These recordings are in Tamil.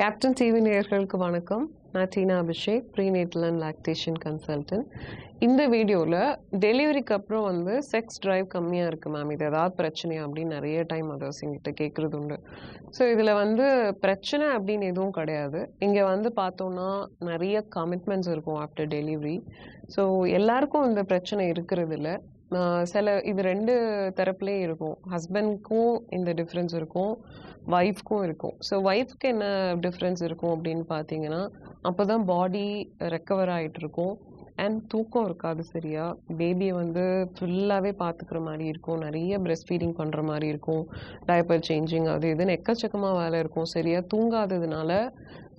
கேப்டன் டிவி நேயர்களுக்கு வணக்கம். நான் Teena Abhishek prenatal and lactation consultant இந்த வீடியோவில் டெலிவரிக்கு அப்புறம் வந்து செக்ஸ் ட்ரைவ் கம்மியாக இருக்குது மேம் இது ஏதாவது பிரச்சனையா அப்படின்னு நிறைய டைம் அதர்ஸ் எங்கிட்ட கேட்குறது உண்டு. ஸோ இதில் வந்து பிரச்சனை அப்படின்னு எதுவும் கிடையாது. இங்கே வந்து பார்த்தோன்னா நிறைய கமிட்மெண்ட்ஸ் இருக்கும் ஆஃப்டர் டெலிவரி ஸோ எல்லாருக்கும் இந்த பிரச்சனை இருக்கிறது இல்லை. சில இது ரெண்டு தரப்புலேயும் இருக்கும். ஹஸ்பண்ட்க்கும் இந்த டிஃப்ரென்ஸ் இருக்கும். ஒய்ஃப்க்கும் இருக்கும். ஸோ ஒய்ஃப்க்கு என்ன டிஃப்ரென்ஸ் இருக்கும் அப்படின்னு பார்த்தீங்கன்னா அப்போ தான் பாடி ரெக்கவர் ஆகிட்டு இருக்கும் அண்ட் தூக்கம் இருக்காது சரியா? பேபியை வந்து ஃபுல்லாகவே பார்த்துக்கிற மாதிரி இருக்கும். நிறைய பிரெஸ்ட் ஃபீடிங் பண்ணுற மாதிரி இருக்கும். டயப்பர் சேஞ்சிங் அது இதுன்னு எக்கச்சக்கமாக வேலை இருக்கும் சரியா? தூங்காததுனால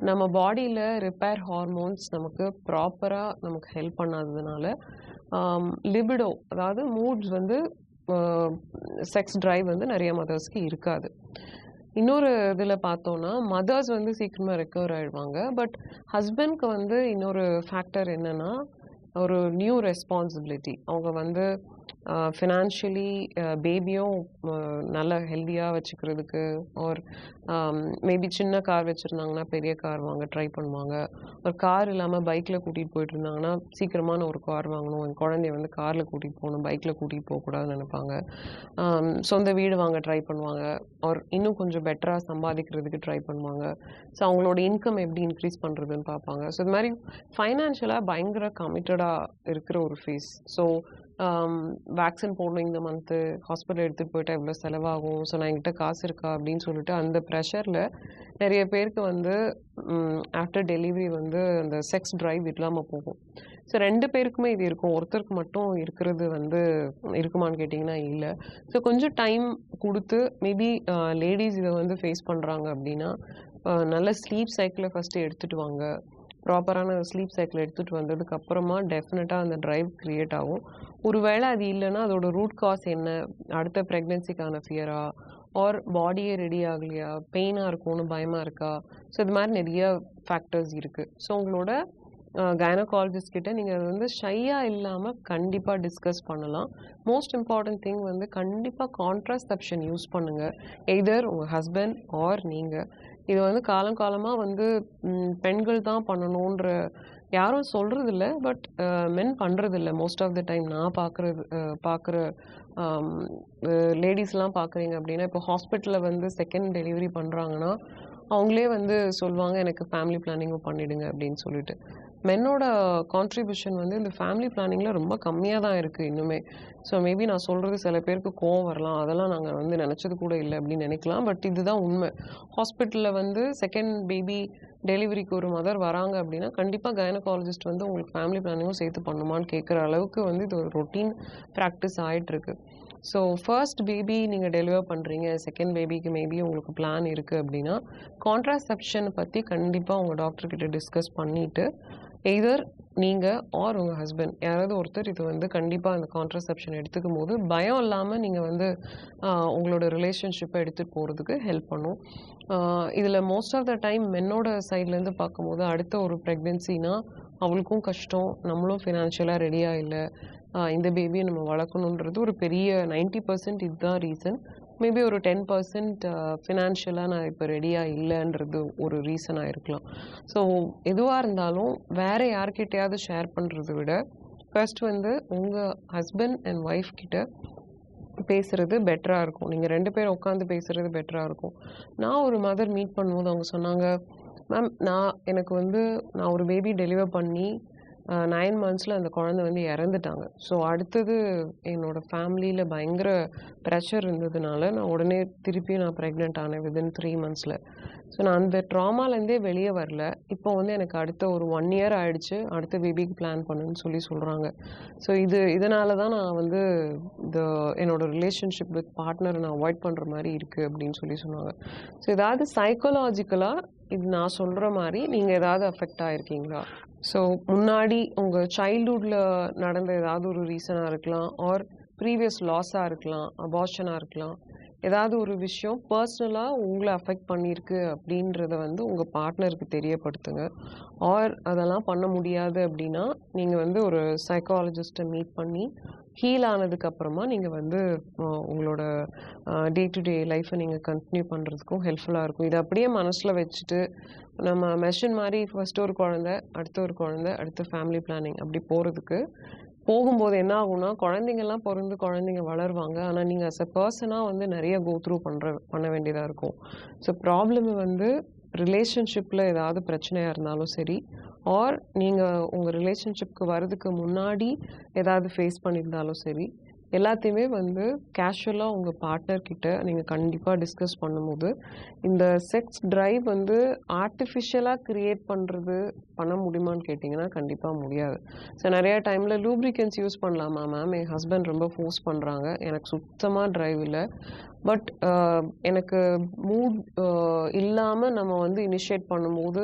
நம்ம பாடியில் ரிப்பேர் ஹார்மோன்ஸ் நமக்கு ப்ராப்பராக நமக்கு ஹெல்ப் பண்ணாததுனால லிபிடோ அதாவது மூட்ஸ் வந்து செக்ஸ் ட்ரைவ் வந்து நிறைய மதர்ஸ்க்கு இருக்காது. இன்னொரு இதில் பார்த்தோன்னா மதர்ஸ் வந்து சீக்கிரமாக ரெக்கவர் ஆயிடுவாங்க. பட் ஹஸ்பண்ட்க்கு வந்து இன்னொரு ஃபேக்டர் என்னன்னா ஒரு நியூ ரெஸ்பான்சிபிலிட்டி அவங்க வந்து ஃபினான்ஷியலி பேபியும் நல்லா ஹெல்த்தியாக வச்சுக்கிறதுக்கு ஆர் மேபி சின்ன கார் வச்சுருந்தாங்கன்னா பெரிய கார் வாங்க ட்ரை பண்ணுவாங்க. ஒரு கார் இல்லாமல் பைக்கில் கூட்டிகிட்டு போயிட்டு இருந்தாங்கன்னா சீக்கிரமான ஒரு கார் வாங்கணும். என் குழந்தைய வந்து காரில் கூட்டிகிட்டு போகணும் பைக்கில் கூட்டிகிட்டு போகக்கூடாதுன்னு நினைப்பாங்க. சொந்த வீடு வாங்க ட்ரை பண்ணுவாங்க. ஆர் இன்னும் கொஞ்சம் பெட்டராக சம்பாதிக்கிறதுக்கு ட்ரை பண்ணுவாங்க. ஸோ அவங்களோட இன்கம் எப்படி இன்க்ரீஸ் பண்ணுறதுன்னு பார்ப்பாங்க. ஸோ இது மாதிரி ஃபைனான்ஷியலாக பயங்கர கமிட்டடாக இருக்கிற ஒரு ஃபேஸ் ஸோ வேக்சின் போடணும் இந்த மந்த்து ஹாஸ்பிட்டல் எடுத்துகிட்டு போயிட்டா எவ்வளோ செலவாகும்? ஸோ நான் என்கிட்ட காசு இருக்கா? அப்படின்னு சொல்லிட்டு அந்த ப்ரெஷரில் நிறைய பேருக்கு வந்து ஆஃப்டர் டெலிவரி வந்து அந்த செக்ஸ் ட்ரைவ் இல்லாமல் போகும். ஸோ ரெண்டு பேருக்குமே இது இருக்கும். ஒருத்தருக்கு மட்டும் இருக்கிறது வந்து இருக்குமான்னு கேட்டிங்கன்னா இல்லை. ஸோ கொஞ்சம் டைம் கொடுத்து மேபி லேடிஸ் இதை வந்து ஃபேஸ் பண்ணுறாங்க அப்படின்னா நல்ல ஸ்லீப் சைக்கிளை ஃபஸ்ட்டு எடுத்துகிட்டு வாங்க. ப்ராப்பரான ஸ்லீப் சைக்கிள் எடுத்துகிட்டு வந்ததுக்கு அப்புறமா டெஃபினட்டாக அந்த ட்ரைவ் க்ரியேட் ஆகும். ஒருவேளை அது இல்லைன்னா அதோட ரூட் காஸ் என்ன? அடுத்த ப்ரெக்னென்சிக்கான ஃபியரா ஆர் பாடியே ரெடி ஆகலையா? பெயினாக இருக்கும்னு பயமாக இருக்கா? ஸோ இது மாதிரி நிறைய ஃபேக்டர்ஸ் இருக்குது ஸோ உங்களோட கைனகாலஜிஸ்ட் கிட்ட நீங்கள் அது வந்து ஷையாக இல்லாமல் கண்டிப்பாக டிஸ்கஸ் பண்ணலாம். மோஸ்ட் இம்பார்ட்டன்ட் திங் வந்து கண்டிப்பாக கான்ட்ராசெப்ஷன் யூஸ் பண்ணுங்கள் எய்தர் உங்கள் ஹஸ்பண்ட் ஆர் நீங்கள் இது வந்து காலம் காலமாக வந்து பெண்கள் தான் பண்ணணுன்ற யாரும் சொல்கிறது இல்லை பட் மென் பண்ணுறது இல்லை மோஸ்ட் ஆஃப் த டைம் நான் பார்க்குறது பார்க்குற லேடிஸ்லாம் பார்க்குறீங்க அப்படின்னா இப்போ ஹாஸ்பிட்டலில் வந்து செகண்ட் டெலிவரி பண்ணுறாங்கன்னா அவங்களே வந்து சொல்லுவாங்க எனக்கு ஃபேமிலி பிளானிங்கும் பண்ணிடுங்க அப்படின்னு சொல்லிட்டு. மென்னோட கான்ட்ரிபியூஷன் வந்து இந்த ஃபேமிலி பிளானிங்கில் ரொம்ப கம்மியாக தான் இருக்குது இன்னுமே. ஸோ மேபி நான் சொல்கிறது சில பேருக்கு கோவம் வரலாம். அதெல்லாம் நாங்கள் வந்து நினச்சது கூட இல்லை அப்படின்னு நினைக்கலாம். பட் இதுதான் உண்மை. ஹாஸ்பிட்டலில் வந்து செகண்ட் பேபி டெலிவரிக்கு ஒரு மதர் வராங்க அப்படின்னா கண்டிப்பாக கைனகாலஜிஸ்ட் வந்து உங்களுக்கு ஃபேமிலி பிளானிங்கும் சேர்த்து பண்ணுமான்னு கேட்குற அளவுக்கு வந்து இது ஒரு ரொட்டீன் ப்ராக்டிஸ் ஆகிட்டுருக்கு ஸோ ஃபர்ஸ்ட் பேபி நீங்கள் டெலிவர் பண்ணுறீங்க செகண்ட் பேபிக்கு மேபி உங்களுக்கு பிளான் இருக்குது அப்படின்னா கான்ட்ராசெப்ஷன் பற்றி கண்டிப்பாக உங்கள் டாக்டர்கிட்ட டிஸ்கஸ் பண்ணிவிட்டு எய்தர் நீங்கள் ஆர் உங்கள் ஹஸ்பண்ட் யாராவது ஒருத்தர் இது வந்து கண்டிப்பாக அந்த கான்ட்ராசெப்ஷன் எடுத்துக்கும் போது பயம் இல்லாமல் நீங்கள் வந்து உங்களோட ரிலேஷன்ஷிப்பை எடுத்துகிட்டு போகிறதுக்கு ஹெல்ப் பண்ணும். இதில் மோஸ்ட் ஆஃப் த டைம் மென்னோட சைட்லேருந்து பார்க்கும்போது அடுத்த ஒரு ப்ரெக்னென்சினா அவளுக்கும் கஷ்டம் நம்மளும் ஃபினான்ஷியலாக ரெடியாக இல்லை. இந்த பேபியை நம்ம வளர்க்கணுன்றது ஒரு பெரிய 90% பர்சன்ட் இதுதான் ரீசன் மேபி ஒரு டென் பர்சன்ட் ஃபினான்ஷியலாக நான் இப்போ ரெடியாக இல்லைன்றது ஒரு ரீசனாக இருக்கலாம் ஸோ எதுவாக இருந்தாலும் வேறு யார்கிட்டையாவது ஷேர் பண்ணுறதை விட ஃபர்ஸ்ட் வந்து உங்கள் ஹஸ்பண்ட் அண்ட் ஒய்ஃப் கிட்ட பேசுறது பெட்டராக இருக்கும். நீங்கள் ரெண்டு பேரும் உட்காந்து பேசுறது பெட்டராக இருக்கும். நான் ஒரு மதர் மீட் பண்ணும்போது அவங்க சொன்னாங்க மேம் நான் எனக்கு வந்து நான் ஒரு பேபி டெலிவர் பண்ணி நைன் மந்த்ஸில் அந்த குழந்தை வந்து இறந்துட்டாங்க. ஸோ அடுத்தது என்னோட ஃபேமிலியில் பயங்கர ப்ரெஷர் இருந்ததுனால நான் உடனே திருப்பி நான் ப்ரெக்னென்ட் ஆனேன் வித்தின் த்ரீ மந்த்ஸில் ஸோ நான் அந்த ட்ராமாலேருந்தே வெளியே வரல. இப்போ வந்து எனக்கு அடுத்த ஒரு ஒன் இயர் ஆயிடுச்சு. அடுத்த பேபிக்கு பிளான் பண்ணுன்னு சொல்லி சொல்கிறாங்க ஸோ இது இதனால தான் நான் வந்து இந்த என்னோட ரிலேஷன்ஷிப் வித் பார்ட்னரை நான் அவாய்ட் பண்ணுற மாதிரி இருக்குது அப்படின்னு சொல்லி சொன்னாங்க. ஸோ ஏதாவது சைக்கலாஜிக்கலாக இது நான் சொல்கிற மாதிரி நீங்கள் ஏதாவது அஃபெக்ட் ஆகிருக்கீங்களா ஸோ முன்னாடி உங்கள் சைல்ட்ஹுட்டில் நடந்த ஏதாவது ஒரு ரீசனாக இருக்கலாம் ஆர் ப்ரீவியஸ் லாஸாக இருக்கலாம் அபார்ஷனாக இருக்கலாம். ஏதாவது ஒரு விஷயம் பர்சனலாக உங்களை அஃபெக்ட் பண்ணியிருக்கு அப்படின்றத வந்து உங்கள் பார்ட்னருக்கு தெரியப்படுத்துங்க. ஆர் அதெல்லாம் பண்ண முடியாது அப்படின்னா நீங்கள் வந்து ஒரு சைக்காலஜிஸ்ட்டை மீட் பண்ணி ஹீல் ஆனதுக்கு அப்புறமா நீங்கள் வந்து உங்களோட டே டு டே லைஃப்பை நீங்கள் கண்டினியூ பண்ணுறதுக்கும் ஹெல்ப்ஃபுல்லாக இருக்கும். இதை அப்படியே மனசில் வச்சுட்டு நம்ம மெஷின் மாதிரி ஃபர்ஸ்ட் ஒரு குழந்தை அடுத்த ஒரு குழந்தை அடுத்து ஃபேமிலி பிளானிங் அப்படி போகிறதுக்கு போகும்போது என்ன ஆகும்னா குழந்தைங்கெல்லாம் பிறந்து குழந்தைங்க வளருவாங்க. ஆனால் நீங்கள் அஸ் அ பர்சனாக வந்து நிறைய கோ த்ரூ பண்ணுற பண்ண வேண்டியதாக இருக்கும். ஸோ ப்ராப்ளம் வந்து ரிலேஷன்ஷிப்பில் ஏதாவது பிரச்சனையாக இருந்தாலும் சரி ஆர் நீங்கள் உங்கள் ரிலேஷன்ஷிப்க்கு வர்றதுக்கு முன்னாடி ஏதாவது ஃபேஸ் பண்ணியிருந்தாலும் சரி எல்லாத்தையுமே வந்து கேஷுவலாக உங்கள் பார்ட்னர்கிட்ட நீங்கள் கண்டிப்பாக டிஸ்கஸ் பண்ணும்போது இந்த செக்ஸ் ட்ரைவ் வந்து ஆர்டிஃபிஷியலாக க்ரியேட் பண்ணுறது பண்ண முடியுமான்னு கேட்டிங்கன்னா கண்டிப்பாக முடியாது. ஸோ நிறையா டைமில் லூப்ரிகன்ஸ் யூஸ் பண்ணலாமா மேம் என் ஹஸ்பண்ட் ரொம்ப ஃபோர்ஸ் பண்ணுறாங்க எனக்கு சுத்தமாக ட்ரைவ் இல்லை. பட் எனக்கு மூட் இல்லாமல் நம்ம வந்து இனிஷியேட் பண்ணும்போது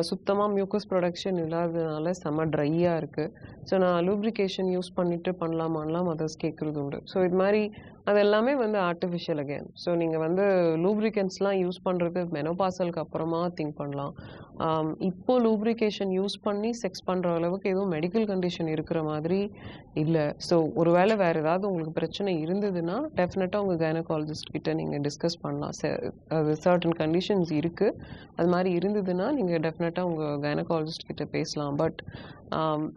சுத்தமாக மியூக்கஸ் ப்ரொடக்ஷன் இல்லாததுனால செம்ம ட்ரையாக இருக்குது ஸோ நான் லூப்ரிகேஷன் யூஸ் பண்ணிட்டு பண்ணலாமான்லாம் மதர்ஸ் கேட்குறது உண்டு ஸோ இது மாதிரி அது எல்லாமே வந்து ஆர்டிஃபிஷியல் அகேன் ஸோ நீங்கள் வந்து லூப்ரிகன்ஸ்லாம் யூஸ் பண்ணுறது மெனோபாசலுக்கு அப்புறமா திங்க் பண்ணலாம். இப்போ லூப்ரிகேஷன் யூஸ் பண்ணி செக்ஸ் பண்ணுற அளவுக்கு எதுவும் மெடிக்கல் கண்டிஷன் இருக்கிற மாதிரி இல்லை. ஸோ ஒருவேளை வேறு ஏதாவது உங்களுக்கு பிரச்சனை இருந்ததுன்னா டெஃபினட்டாக உங்கள் கைனகாலஜிஸ்ட் கிட்ட நீங்கள் டிஸ்கஸ் பண்ணலாம். அது சர்டன் கண்டிஷன்ஸ் இருக்குது அது மாதிரி இருந்ததுன்னா நீங்கள் டெஃபினட்டாக உங்கள் கைனகாலஜிஸ்ட் கிட்ட பேசலாம். பட்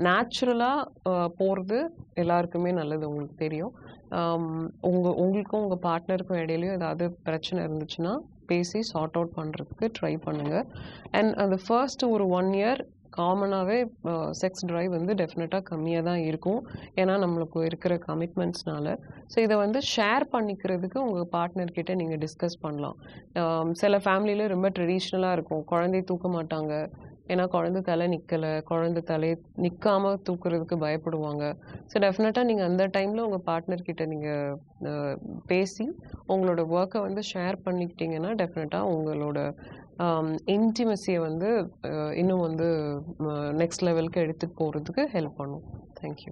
நேச்சுரலாக போகிறது எல்லாருக்குமே நல்லது உங்களுக்கு தெரியும். உங்கள் உங்களுக்கும் உங்கள் பார்ட்னருக்கும் இடையிலையும் ஏதாவது பிரச்சனை இருந்துச்சுன்னா பேசி சார்ட் அவுட் பண்ணுறதுக்கு ட்ரை பண்ணுங்கள் அண்ட் அந்த ஃபர்ஸ்ட் ஒரு ஒன் இயர் காமனாகவே செக்ஸ் ட்ரைவ் வந்து டெஃபினட்டாக கம்மியாக தான் இருக்கும். ஏன்னா நம்மளுக்கு இருக்கிற கமிட்மெண்ட்ஸ்னால ஸோ இதை வந்து ஷேர் பண்ணிக்கிறதுக்கு உங்கள் பார்ட்னர்கிட்ட நீங்கள் டிஸ்கஸ் பண்ணலாம். சில ஃபேமிலியில் ரொம்ப ட்ரெடிஷ்னலாக இருக்கும். குழந்தை தூக்க மாட்டாங்க. ஏன்னா குழந்தை தலை நிற்கலை குழந்தை தலை நிற்காம தூக்குறதுக்கு பயப்படுவாங்க. ஸோ டெஃபினட்டாக நீங்கள் அந்த டைமில் உங்கள் பார்ட்னர் கிட்ட நீங்கள் பேசி உங்களோட ஒர்க்கை வந்து ஷேர் பண்ணிக்கிட்டீங்கன்னா டெஃபினட்டாக உங்களோட இன்டிமசியை வந்து இன்னும் வந்து நெக்ஸ்ட் லெவலுக்கு எடுத்துகிட்டு போகிறதுக்கு ஹெல்ப் பண்ணும். தேங்க்யூ